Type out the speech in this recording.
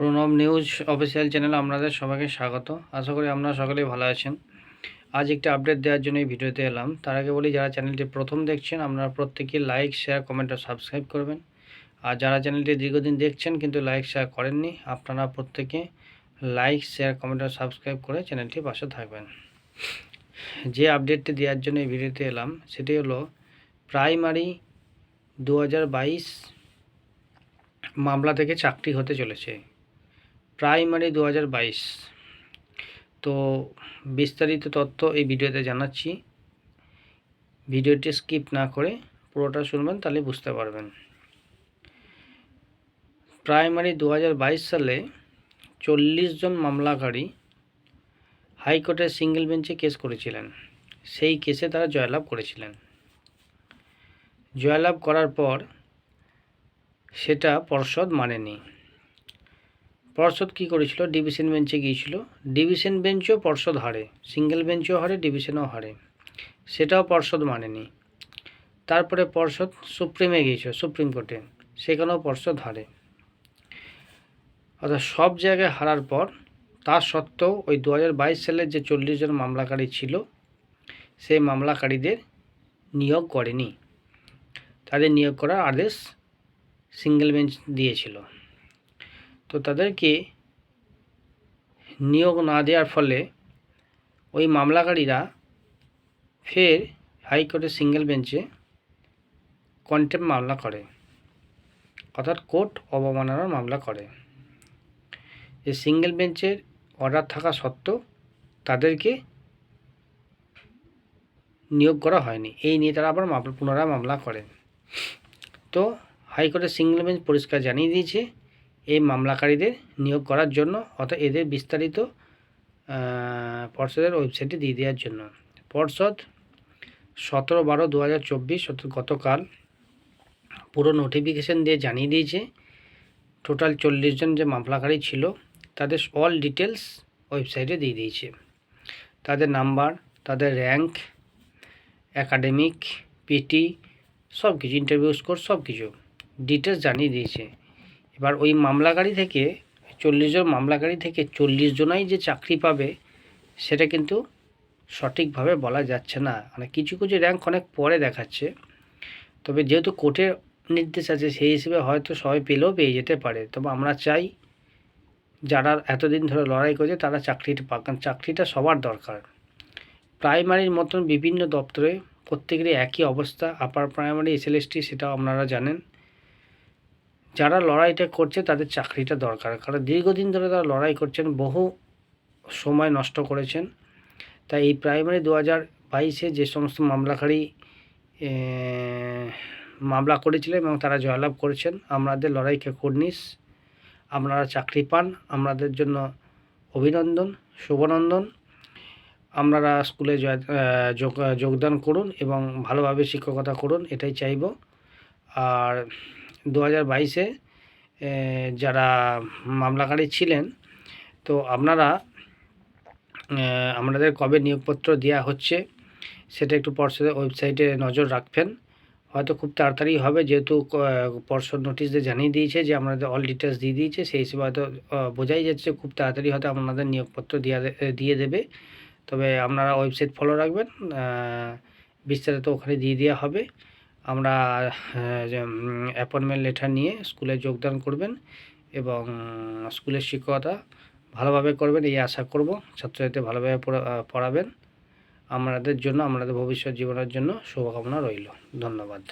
Pranab news official চ্যানেলে আপনাদের সবাইকে স্বাগত। আশা করি আপনারা সকলেই ভালো আছেন। আজ একটি আপডেট দেওয়ার জন্য এই ভিডিওতে এলাম। তার আগে বলি, যারা চ্যানেলটি প্রথম দেখছেন, আপনারা প্রত্যেকে লাইক শেয়ার কমেন্ট ও সাবস্ক্রাইব করবেন। আর যারা চ্যানেলটি দীর্ঘদিন দেখছেন, কিন্তু লাইক শেয়ার করেননি, আপনারা প্রত্যেকে লাইক শেয়ার কমেন্ট ও সাবস্ক্রাইব করে চ্যানেলটি পাশে থাকবেন। যে আপডেটটি দেওয়ার জন্য এই ভিডিওতে এলাম, সেটি হলো প্রাইমারি দু হাজার বাইশ মামলা থেকে চাকরি হতে চলেছে। প্রাইমারি দু হাজার বাইশ। তো বিস্তারিত তথ্য এই ভিডিওতে জানাচ্ছি। ভিডিওটি স্কিপ না করে পুরোটা শুনবেন, তাহলে বুঝতে পারবেন। প্রাইমারি দু হাজার বাইশ সালে চল্লিশ জন মামলাকারী হাইকোর্টের সিঙ্গেল বেঞ্চে কেস করেছিলেন। সেই কেসে তারা জয়লাভ করেছিলেন। জয়লাভ করার পর সেটা পর্ষদ মানেনি। পর্ষদ কি করেছিল? ডিভিশন বেঞ্চে গিয়েছিল। ডিভিশন বেঞ্চও পর্ষদ হারে, সিঙ্গেল বেঞ্চও হারে, ডিভিশনও হারে। সেটাও পর্ষদ মানেনি। তারপরে পর্ষদ সুপ্রিমে গিয়েছিল, সুপ্রিম কোর্টে। সেখানেও পর্ষদ হারে। অর্থাৎ সব জায়গায় হারার পর, তা সত্ত্বেও ওই দু হাজার বাইশ সালের যে চল্লিশ জন মামলাকারী ছিল, সেই মামলাকারীদের নিয়োগ করেনি। তাদের নিয়োগ করার আদেশ সিঙ্গেল বেঞ্চ দিয়েছিল। তো তাদেরকে নিয়োগ না দেওয়ার ফলে ওই মামলাকারীরা ফের হাইকোর্টের সিঙ্গেল বেঞ্চে কন্টেম্প মামলা করে, অর্থাৎ কোর্ট অবমাননার মামলা করে। এই সিঙ্গেল বেঞ্চের অর্ডার থাকা সত্ত্বেও তাদেরকে নিয়োগ করা হয়নি। এই নিয়ে তারা আবার মামলা পুনরায় মামলা করেন তো হাইকোর্টের সিঙ্গেল বেঞ্চ পরিষ্কার জানিয়ে দিয়েছে এই মামলাকারীদের নিয়োগ করার জন্য অর্থাৎ এদের বিস্তারিত পর্ষদের ওয়েবসাইটে দিয়ে দেওয়ার জন্য। পর্ষদ সতেরো বারো দু হাজার চব্বিশ গতকাল পুরো নোটিফিকেশান দিয়ে জানিয়ে দিয়েছে, টোটাল চল্লিশ জন যে মামলাকারী ছিল, তাদের অল ডিটেলস ওয়েবসাইটে দিয়ে দিয়েছে। তাদের নাম্বার, তাদের র্যাঙ্ক অ্যাকাডেমিক পিটি সব কিছু ইন্টারভিউ স্কোর সব কিছু ডিটেলস জানিয়ে দিয়েছে। এবার ওই মামলাকারী থেকে চল্লিশ জন, মামলাকারী থেকে চল্লিশ জনাই যে চাকরি পাবে, সেটা কিন্তু সঠিকভাবে বলা যাচ্ছে না। মানে কিছু কিছু র্যাঙ্ক অনেক পরে দেখাচ্ছে। তবে যেহেতু কোর্টের নির্দেশ আছে, সেই হিসেবে হয়তো সবাই পেলেও পেয়ে যেতে পারে। তবে আমরা চাই যারা এতদিন ধরে লড়াই করছে, তারা চাকরিটা পাক। কারণ চাকরিটা সবার দরকার। প্রাইমারির মতন বিভিন্ন দপ্তরে প্রত্যেকেরই একই অবস্থা। আপার প্রাইমারি এসএলএসটি সেটাও আপনারা জানেন। যারা লড়াইটা করছে তাদের চাকরিটা দরকার। কারণ দীর্ঘদিন ধরে তারা লড়াই করছেন, বহু সময় নষ্ট করেছেন। তাই এই প্রাইমারি দু হাজার বাইশে যে সমস্ত মামলাকারী মামলা করেছিলেন এবং তারা জয়লাভ করেছেন, আমাদের লড়াইকে কর্নিশ। আপনারা চাকরি পান, আমাদের জন্য অভিনন্দন, শুভনন্দন। আপনারা স্কুলে যোগদান করুন এবং ভালোভাবে শিক্ষকতা করুন, এটাই চাইব। আর দু হাজার বাইশে যারা মামলাকারী ছিলেন, তো আপনারা আপনাদের কবে নিয়োগপত্র দেওয়া হচ্ছে সেটা একটু পর্ষদের ওয়েবসাইটে নজর রাখবেন। হয়তো খুব তাড়াতাড়ি হবে, যেহেতু পর্ষদ নোটিশ দিয়ে জানিয়ে দিয়েছে যে আপনাদের অল ডিটেলস দিয়ে দিয়েছে, সেই হিসেবে হয়তো বোঝাই যাচ্ছে খুব তাড়াতাড়ি হয়তো আপনাদের নিয়োগপত্র দেওয়া দিয়ে দেবে। তবে আপনারা ওয়েবসাইট ফলো রাখবেন বিস্তারিত ওখানে দিয়ে দেওয়া হবে। আমরা অ্যাপয়েন্টমেন্ট লেটার নিয়ে স্কুলে যোগদান করবেন এবং স্কুলের শিক্ষকতা ভালোভাবে করবেন, এই আশা করব ছাত্রছাত্রী ভালোভাবে পড়াবেন। আমাদের জন্য, আমাদের ভবিষ্যৎ জীবনের জন্য শুভকামনা রইল। ধন্যবাদ।